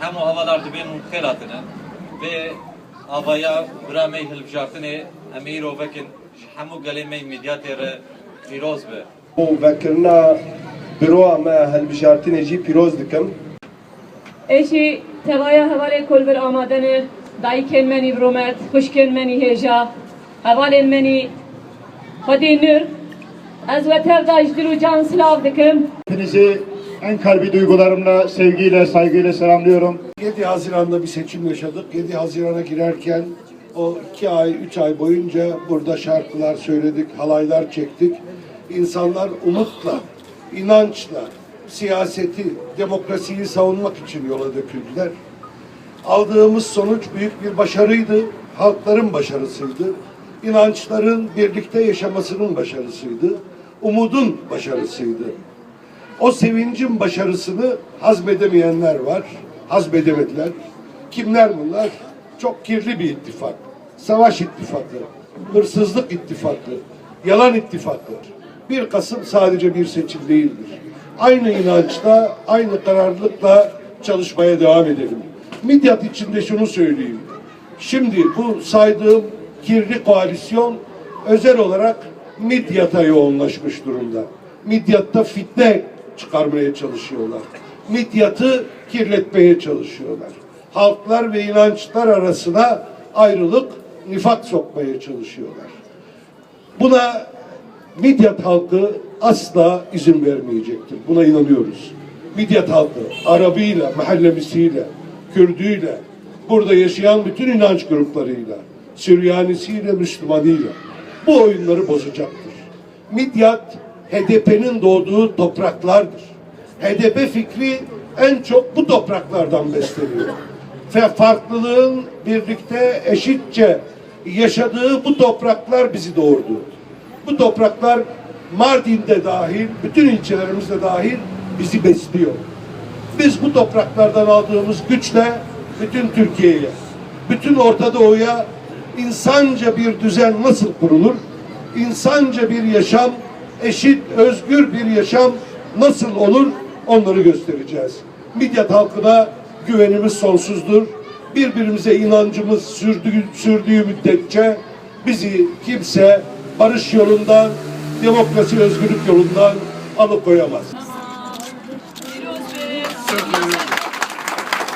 hem o havalarda ben muktelatını ve havaya bramey hilbjatını emir o vekin hemu galemey midyatı firoz be. Bu vekirna vekirina biroa me helbijartinê jî pîroz dikim. Eşi tevaya hevalê kolbir amadene dayikên menî vromet, xuşkên menî hêja, hevalên menî xwedê nir. Ez ve tev da ji dil û can silav dikim. Hepinizi en kalbi duygularımla, sevgiyle, saygıyla selamlıyorum. 7 Haziran'da bir seçim yaşadık. 7 Haziran'a girerken o iki ay, üç ay boyunca burada şarkılar söyledik, halaylar çektik. İnsanlar umutla, inançla siyaseti, demokrasiyi savunmak için yola döküldüler. Aldığımız sonuç büyük bir başarıydı. Halkların başarısıydı. İnançların birlikte yaşamasının başarısıydı. Umudun başarısıydı. O sevincin başarısını hazmedemeyenler var. Hazmedemediler. Kimler bunlar? Çok kirli bir ittifak. Savaş ittifakı, hırsızlık ittifakı, yalan ittifakı. 1 Kasım sadece bir seçim değildir. Aynı inançla, aynı kararlılıkla çalışmaya devam edelim. Midyat içinde şunu söyleyeyim. Şimdi bu saydığım kirli koalisyon özel olarak Midyat'a yoğunlaşmış durumda. Midyat'ta fitne çıkarmaya çalışıyorlar. Midyat'ı kirletmeye çalışıyorlar. Halklar ve inançlar arasına ayrılık, nifak sokmaya çalışıyorlar. Buna Midyat halkı asla izin vermeyecektir. Buna inanıyoruz. Midyat halkı Arabıyla, Mahallemisiyle, Kürdüyle, burada yaşayan bütün inanç gruplarıyla, Süryanisiyle, Müslümanıyla bu oyunları bozacaktır. Midyat HDP'nin doğduğu topraklardır. HDP fikri en çok bu topraklardan besleniyor. Ve farklılığın birlikte eşitçe yaşadığı bu topraklar bizi doğurdu. Bu topraklar Mardin'de dahil, bütün ilçelerimizde dahil bizi besliyor. Biz bu topraklardan aldığımız güçle bütün Türkiye'ye, bütün Orta Doğu'ya insanca bir düzen nasıl kurulur? İnsanca bir yaşam, eşit, özgür bir yaşam nasıl olur? Onları göstereceğiz. Midyat halkına güvenimiz sonsuzdur. Birbirimize inancımız sürdüğü, sürdüğü müddetçe bizi kimse barış yolundan, demokrasi özgürlük yolundan alıkoyamaz. Be.